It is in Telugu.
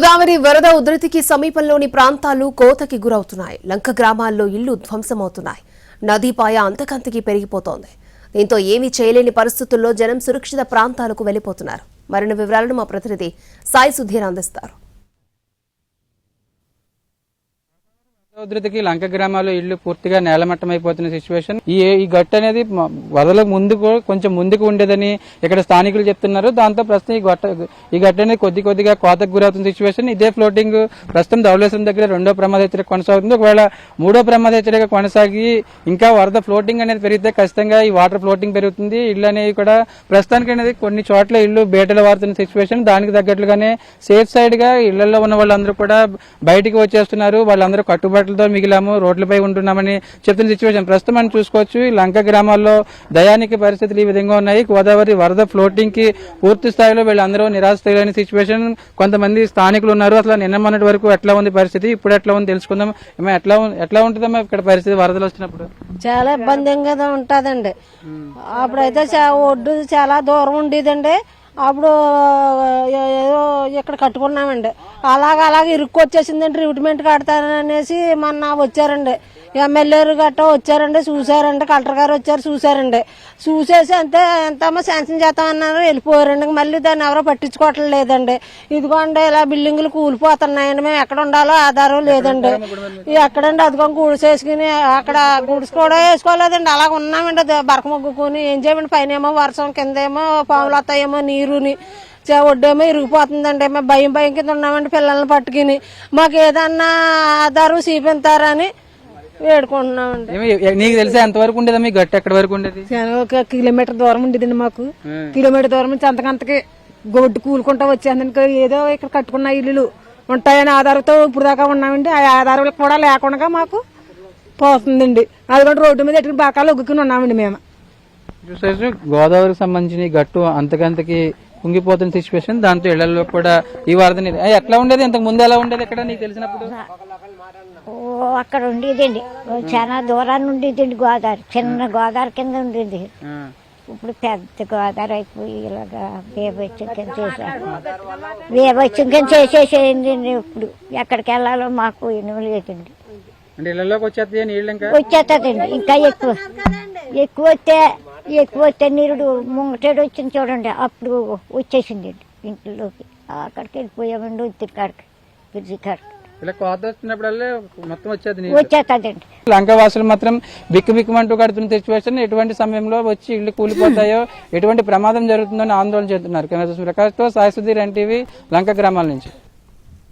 గోదావరి వరద ఉధృతికి సమీపంలోని ప్రాంతాలు కోతకి గురవుతున్నాయి. లంక గ్రామాల్లో ఇళ్ళు ధ్వంసమవుతున్నాయి. నదీపాయ అంతకంతకి పెరిగిపోతోంది. దీంతో ఏమీ చేయలేని పరిస్థితుల్లో జనం సురక్షిత ప్రాంతాలకు వెళ్ళిపోతున్నారు మరిన్ని వివరాలను మా ప్రతినిధి సాయి సుధీర్ అందిస్తారు. ఉధృతికి లంక గ్రామాల్లో ఇళ్ళు పూర్తిగా నేలమట్టం అయిపోతున్న సిచ్యువేషన్ ఈ ఈ గట్టు అనేది వరదల ముందుకు కొంచెం ముందుకు ఉండేదని ఇక్కడ స్థానికులు చెప్తున్నారు. దాంతో ప్రస్తుతం ఈ గట్ట ఈ గట్టు అనేది కొద్ది కొద్దిగా కోతకు గురవుతున్న సిచ్యువేషన్ ఇదే ఫ్లోటింగ్ ప్రస్తుతం ధవళేశ్వరం దగ్గర రెండో ప్రమాద హెచ్చరిక కొనసాగుతుంది. ఒకవేళ మూడో ప్రమాద హెచ్చరిక కొనసాగి ఇంకా వరద ఫ్లోటింగ్ అనేది పెరిగితే ఖచ్చితంగా ఈ వాటర్ ఫ్లోటింగ్ పెరుగుతుంది. ఇళ్ళు అనేవి కూడా ప్రస్తుతానికి అనేది కొన్ని చోట్ల ఇల్లు బేటలు వారుతున్న సిచ్యువేషన్ దానికి తగ్గట్లుగానే సేఫ్ సైడ్గా ఇళ్ళలో ఉన్న వాళ్ళందరూ కూడా బయటికి వచ్చేస్తున్నారు. వాళ్ళందరూ కట్టుబాట్లతో మిగిలాము రోడ్లపై ఉంటున్నామని చెప్తున్న సిచ్యువేషన్ ప్రస్తుతం మనం చూసుకోవచ్చు ఈ లంక గ్రామాల్లో దయానికి పరిస్థితులు ఈ విధంగా ఉన్నాయి. గోదావరి వరద ఫ్లోటింగ్కి పూర్తి స్థాయిలో వీళ్ళందరూ నిరాశ తెలియని సిచ్యువేషన్ కొంతమంది స్థానికులు ఉన్నారు. అసలు నిన్న మొన్నటి వరకు ఎట్లా ఉంది పరిస్థితి? ఇప్పుడు ఎట్లా ఉంది తెలుసుకుందాం. ఎట్లా ఎట్లా ఉంటుందమ్మా ఇక్కడ పరిస్థితి వరదలు వచ్చినప్పుడు? చాలా ఇబ్బందిగా ఉంటుందండి. అప్పుడైతే ఒడ్డు చాలా దూరం ఉండేదండి. అప్పుడు ఇక్కడ కట్టుకున్నామండి. అలాగ అలాగ ఇరుక్కొచ్చేసిందండి ట్రీట్మెంట్ కడతారనేసి మొన్న వచ్చారండి. ఎమ్మెల్యేలు గట్రా వచ్చారండి చూసారండి కలెక్టర్ గారు వచ్చారు చూసారండి చూసేసి అంతే ఎంతమ్మా శాంక్షన్ చేస్తామన్నారు వెళ్ళిపోయారండి. మళ్ళీ దాన్ని ఎవరో పట్టించుకోవటం లేదండి ఇదిగోండి ఇలా బిల్డింగులు కూలిపోతున్నాయండి. మేము ఎక్కడ ఉండాలో ఆధారం లేదండి. ఎక్కడండి అదిగో గూడ్స్ వేసుకుని అక్కడ గూడ్స్ కూడా వేసుకోలేదండి. అలాగ ఉన్నామండి. అది బరక మొగ్గుకొని ఏం చేయమండి? పైన ఏమో వర్షం కింద ఏమో పాములు వస్తాయేమో నీరుని. ఒడ్డేమో ఇరిగిపోతుందండి మేము భయం భయం కింద ఉన్నామండి పిల్లల్ని పట్టుకుని. మాకు ఏదన్నా ఆధారం చూపించారని వేడుకుంటున్నామండి. నీకు తెలిసే ఎంతవరకు ఉండేదమ్మా ఈ గట్టు ఎక్కడి వరకు ఉండేది? ఒక కిలోమీటర్ దూరం ఉండేదండి మాకు. కిలోమీటర్ దూరం నుంచి అంతకంతకి గొడ్డు కూలుకుంటా వచ్చేందుకు ఏదో ఇక్కడ కట్టుకున్న ఇల్లులు ఉంటాయని ఆధారంతో ఇప్పుడు దాకా ఉన్నామండి. ఆ ఆధారాలు కూడా లేకుండా మాకు పోతుందండి. అది కూడా రోడ్డు మీద ఎట్టుకుని బాకాలు ఒగ్గుకుని ఉన్నామండి మేము. గోదావరికి సంబంధించిన గట్టు అంతకంతకి కుంగిపోతున్న సిచ్యువేషన్ దాంతో ఇళ్ళలో కూడా ఈ వరద నీరు ఎట్లా ఉండేది? ఇంతకు ముందు ఎలా ఉండేది ఇక్కడ నీకు తెలిసినప్పుడు? ఓ అక్కడ ఉండేదండి. చాలా దూరాన్ని ఉండేదండి గోదావరి. చిన్న గోదావరి కింద ఉండేది. ఇప్పుడు పెద్ద గోదావరి అయిపోయి ఇలాగా కింద చేశారు. కింద చేసేసేయండి ఇప్పుడు. ఎక్కడికి వెళ్ళాలో మాకు ఎనుము లేదండి. వచ్చేస్తుందండి. ఇంకా ఎక్కువ ఎక్కువ వస్తే ఎక్కువ నీరుడు ముంగటేడు వచ్చింది చూడండి అప్పుడు వచ్చేసింది ఇంట్లోకి. అక్కడికి వెళ్ళిపోయామండి ఉత్తిరి కాడికి బ్రిడ్జి కాడికి. ఇలా కోత వస్తున్నప్పుడల్లా మొత్తం వచ్చేది వచ్చేస్తుందండి. లంక వాసులు మాత్రం బిక్కు బిక్కుమంటూ కడుతున్న సిచ్యువేషన్ ఎటువంటి సమయంలో వచ్చి ఇల్లు కూలిపోతాయో ఎటువంటి ప్రమాదం జరుగుతుందో ఆందోళన చేస్తున్నారు కెమెరా ప్రకాష్తో సాయి సుధీర్ ఎన్టీవీ లంక గ్రామాల నుంచి.